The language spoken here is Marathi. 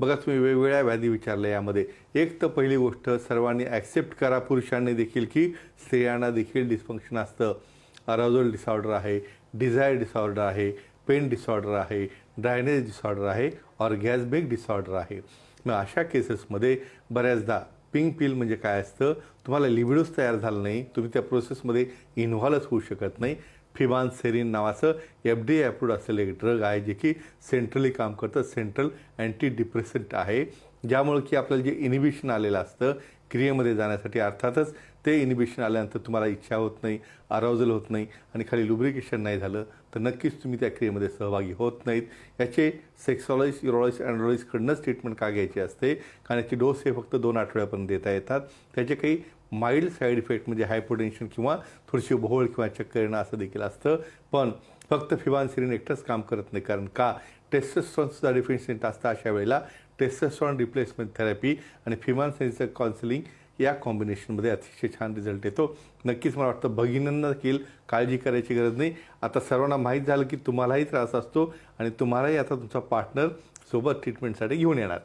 बघा तुम्ही वेगवेगळ्या व्याधी विचारल्या यामध्ये. एक तर पहिली गोष्ट सर्वांनी ॲक्सेप्ट करा पुरुषांनी देखील की स्त्रियांना देखील डिस्फंक्शन असतं. अराजोल डिसऑर्डर आहे डिझायर डिसऑर्डर आहे पेन डिसऑर्डर आहे ड्रायनेज डिसऑर्डर आहे ऑर्गॅझमिक डिसऑर्डर आहे. मग अशा केसेसमध्ये बऱ्याचदा पिंक पिल म्हणजे काय असतं? तुम्हाला लिबिडोच तयार झालं नाही तुम्ही त्या प्रोसेसमध्ये इन्व्हॉल्वच होऊ शकत नाही. फिबान सेरीन नावाचं एफ डी अप्रूव्ड असलेलं एक ड्रग आहे जे की सेंट्रली काम करतं सेंट्रल अँटी डिप्रेसंट आहे. ज्यामुळे की आपल्याला जे इनिबिशन आलेलं असतं क्रियेमध्ये जाण्यासाठी अर्थातच ते इनिबिशन आल्यानंतर तुम्हाला इच्छा होत नाही अरावजल होत नाही आणि खाली लुब्रिकेशन नाही झालं तर नक्कीच तुम्ही त्या क्रियेमध्ये सहभागी होत नाहीत. याचे सेक्सॉलॉजिस्ट युरोलॉजिस्ट अँड्रॉलॉजिस्टकडनंच ट्रीटमेंट का घ्यायची असते? कारण याची डोस हे फक्त दोन आठवड्यापर्यंत देता येतात. त्याचे काही माइल्ड साईड इफेक्ट म्हणजे हायपोटेन्शन किंवा थोडीशी भोवळ किंवा चक्कर येणं असं देखील असतं. पण फक्त फिबानसिरीन एकटंच काम करत नाही. कारण का? टेस्टेस्ट्रॉनसुद्धा डिफिशियंट असतं अशा वेळेला टेस्टेस्ट्रॉन रिप्लेसमेंट थेरपी आणि फिमानसिरीचं काउन्सिलिंग या कॉम्बिनेशनमध्ये अतिशय छान रिझल्ट येतो. नक्कीच मला वाटतं भगिनींना देखील काळजी करायची गरज नाही. आता सर्वांना माहीत झालं की तुम्हालाही त्रास असतो आणि तुम्हालाही आता तुमचा पार्टनर सोबत ट्रीटमेंटसाठी घेऊन येणार.